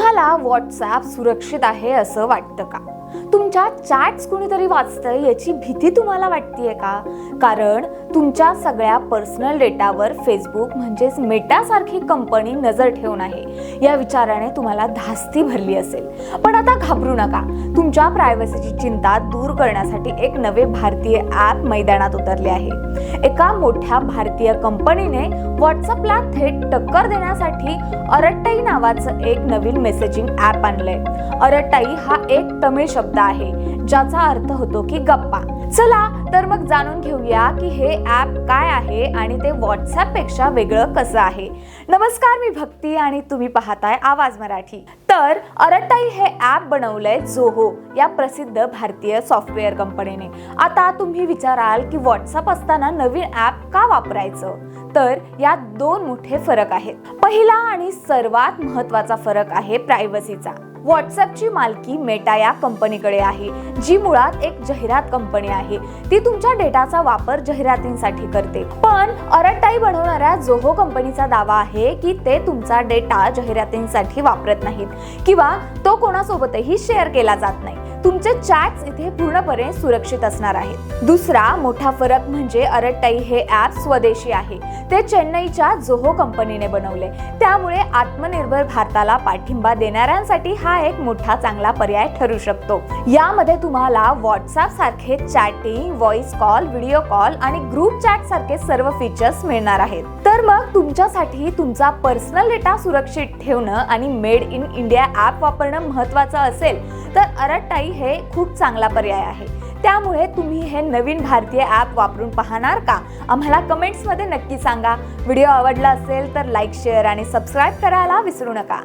तुम्हाला व्हॉट्सॲप सुरक्षित आहे असं वाटतं का? तुमच्या चॅट्स कुणीतरी वाचतंय याची भीती तुम्हाला वाटतीये का? कारण तुमच्या सगळ्या पर्सनल डेटावर फेसबुक म्हणजेच मेटासारखी कंपनी नजर ठेवून आहे. या विचाराने तुम्हाला धास्ती भरली असेल. पण आता घाबरू नका. तुमच्या प्रायव्हसीची चिंता दूर करण्यासाठी एक नवे भारतीय ॲप मैदानात उतरले आहे. एका मोठ्या भारतीय कंपनीने व्हॉट्सअपला थेट टक्कर देण्यासाठी अरट्टाई नावाचं एक नवीन मेसेजिंग ॲप आणलंय. अरट्टाई हा एक तमिळ शब्द आहे. ज्याचा अर्थ होतो की गप्पा. चला तर मग जाणून घेऊया की हे ॲप काय आहे आणि ते व्हॉट्सअपपेक्षा वेगळं कसं आहे. नमस्कार मी भक्ती आणि तुम्ही पाहताय आवाज मराठी. तर अरटाई हे ॲप बनवलंय जोहो या प्रसिद्ध भारतीय सॉफ्टवेअर कंपनीने. आता तुम्ही विचाराल की व्हॉट्सअप असताना नवीन ॲप का वापरायचं? तर यात दोन मोठे फरक आहेत. पहिला आणि सर्वात महत्त्वाचा फरक आहे प्रायव्हसीचा. व्हॉट्सअपची मालकी मेटा या कंपनीकडे आहे जी मुळात एक जाहिरात कंपनी आहे. ती तुमच्या डेटाचा वापर जाहिरातींसाठी करते. पण अरटाई बनवणाऱ्या जोहो कंपनीचा दावा आहे की ते तुमचा डेटा जाहिरातींसाठी वापरत नाहीत किंवा तो कोणासोबतही शेअर केला जात नाही. तुमचे चॅट्स इथे पूर्णपणे सुरक्षित असणार आहेत. दुसरा मोठा फरक म्हणजे अरट्टाई हे ॲप स्वदेशी आहे. ते चेन्नईच्या जोहो कंपनीने बनवले. त्यामुळे आत्मनिर्भर भारताला पाठिंबा देणाऱ्यांसाठी हा एक मोठा चांगला पर्याय ठरू शकतो. यामध्ये तुम्हाला व्हॉट्सअप सारखे chatting voice call video call आणि ग्रुप चॅट सारखे सर्व फीचर्स मिळणार आहेत. तर मग तुमच्यासाठी तुमचा पर्सनल डेटा सुरक्षित ठेवणं आणि मेड इन इंडिया ॲप वापरणं महत्त्वाचं असेल तर अरट्टाई हे खूप चांगला पर्याय आहे. त्यामुळे तुम्ही हे नवीन भारतीय ॲप वापरून पाहणार का? आम्हाला कमेंट्समध्ये नक्की सांगा. व्हिडिओ आवडला असेल तर लाईक शेअर आणि सबस्क्राईब करायला विसरू नका.